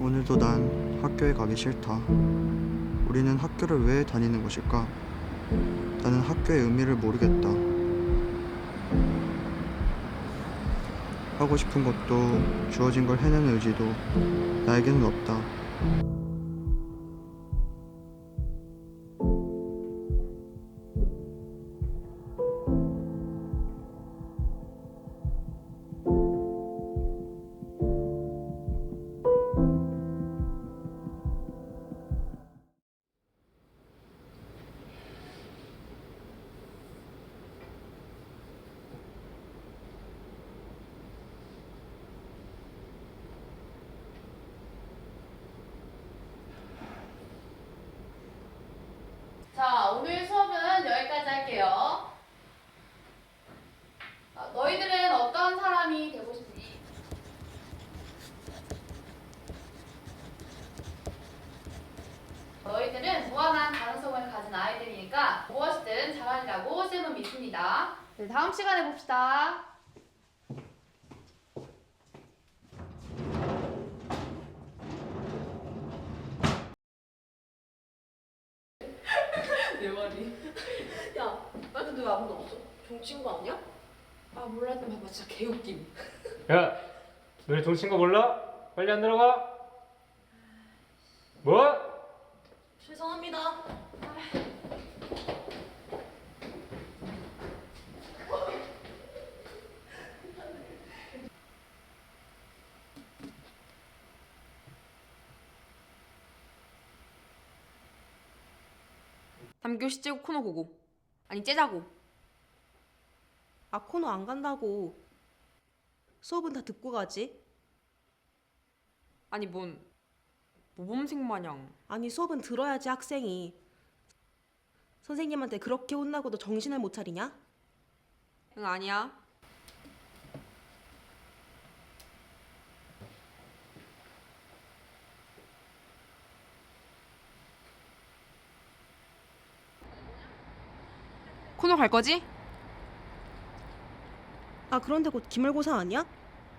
오늘도 난 학교에 가기 싫다. 우리는 학교를 왜 다니는 것일까? 나는 학교의 의미를 모르겠다. 하고 싶은 것도 주어진 걸 해내는 의지도 나에게는 없다. 너희들은 무한한 가능성을 가진 아이들이니까 무엇이든 잘하리라고 쌤은 믿습니다. 네, 다음 시간에 봅시다. 내 말이. 야, 나 근데 왜 아무도 없어? 종친구 아니야? 아, 몰라, 좀 봐봐. 진짜 개웃김. 야, 너네 종친 거 몰라? 빨리 안 들어가. 뭐? 죄송합니다. 담교시 째고 코너 고고. 아니 째자고. 아 코너 안 간다고. 수업은 다 듣고 가지? 아니 뭔 모범생 마냥 아니 수업은 들어야지 학생이 선생님한테 그렇게 혼나고도 정신을 못 차리냐? 응 아니야 코너 갈 거지? 아 그런데 곧 기말고사 아니야?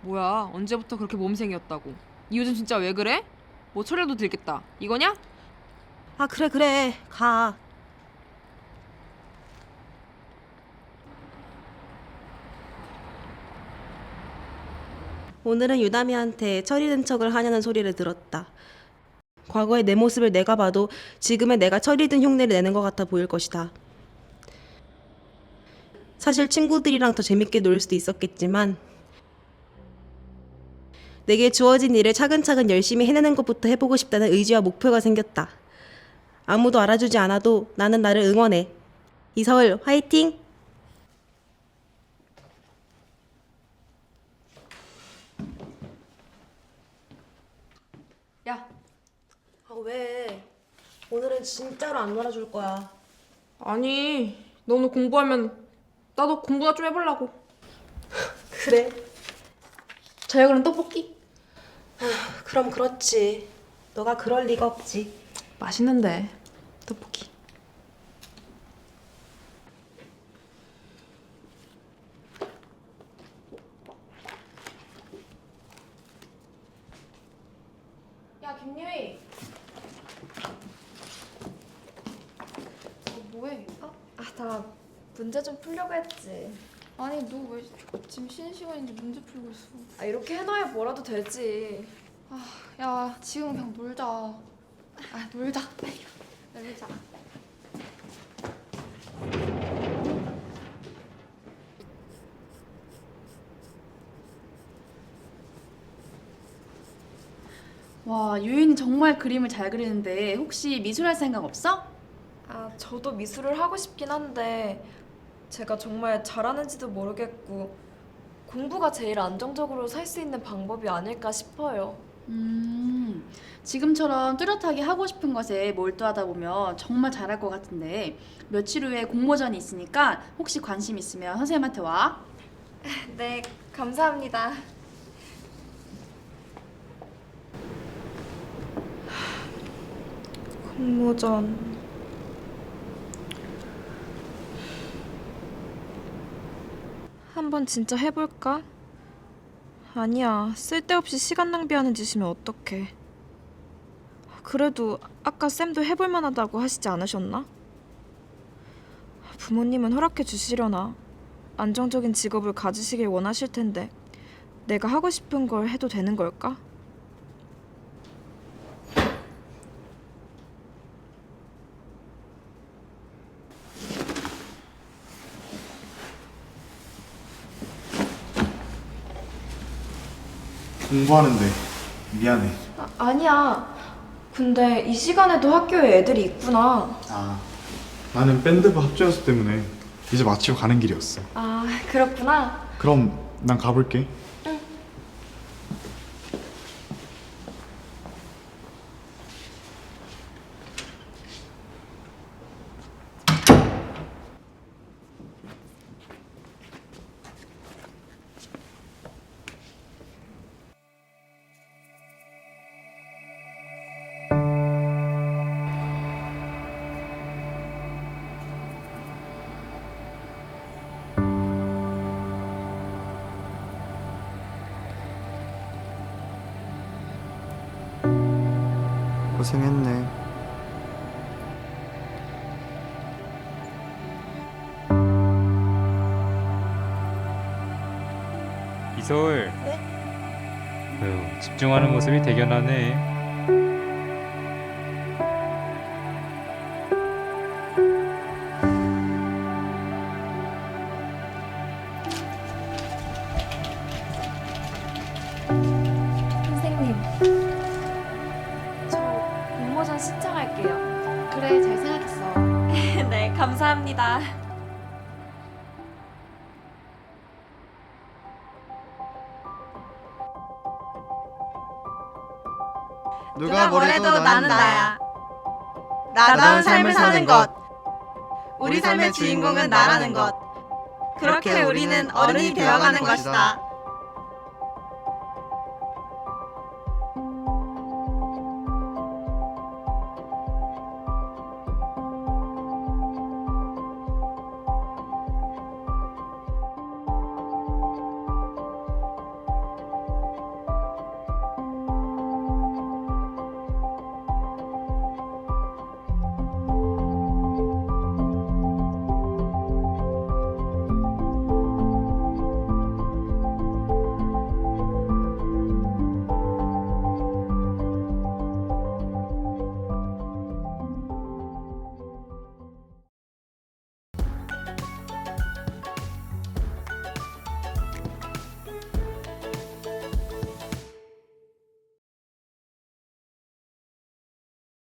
뭐야 언제부터 그렇게 모범생이었다고 니 요즘 진짜 왜 그래? 뭐 철에도 들겠다. 이거냐? 아 그래 그래. 가. 오늘은 유담이한테 철이 든 척을 하냐는 소리를 들었다. 과거의 내 모습을 내가 봐도 지금의 내가 든 흉내를 내는 것 같아 보일 것이다. 사실 친구들이랑 더 재밌게 놀 수도 있었겠지만 내게 주어진 일을 차근차근 열심히 해내는 것부터 해보고 싶다는 의지와 목표가 생겼다. 아무도 알아주지 않아도 나는 나를 응원해. 이서울 화이팅! 야 아 왜? 오늘은 진짜로 안 놀아줄 거야. 아니 너 오늘 공부하면 나도 공부나 좀 해보려고 그래? 저녁은 떡볶이 그럼 그렇지. 너가 그럴 리가 없지. 맛있는데 떡볶이 야, 김유희. 어, 뭐해? 아, 나 문제 좀 풀려고 했지. 아니, 너 왜 지금 쉬는 시간인데 문제 풀고 있어? 아, 이렇게 해놔야 뭐라도 되지. 야, 지금 그냥 놀자. 아, 놀자. 빨리. 놀자. 와, 유인이 정말 그림을 잘 그리는데 혹시 미술할 생각 없어? 아, 저도 미술을 하고 싶긴 한데 제가 정말 잘하는지도 모르겠고 공부가 제일 안정적으로 살 수 있는 방법이 아닐까 싶어요. 음, 지금처럼 뚜렷하게 하고 싶은 것에 몰두하다 보면 정말 잘할 것 같은데 며칠 후에 공모전이 있으니까 혹시 관심 있으면 선생님한테 와. 네, 감사합니다. 공모전 한번 진짜 해볼까? 아니야, 쓸데없이 시간 낭비하는 짓이면 어떡해. 그래도 아까 쌤도 해볼 만하다고 하시지 않으셨나? 부모님은 허락해 주시려나? 안정적인 직업을 가지시길 원하실 텐데 내가 하고 싶은 걸 해도 되는 걸까? 공부하는데 미안해. 아, 아니야. 근데 이 시간에도 학교에 애들이 있구나. 아 나는 밴드부 합주 연습 때문에 이제 마치고 가는 길이었어. 아, 그렇구나. 그럼 난 가볼게. 고생했네. 이서울. 네? 아유, 집중하는 모습이 대견하네. 감사합니다. 누가 뭐래도 나는 나야. 나다운 삶을 사는 것. 우리 삶의 주인공은 나라는 것. 그렇게 우리는 어른이 되어가는 것이다.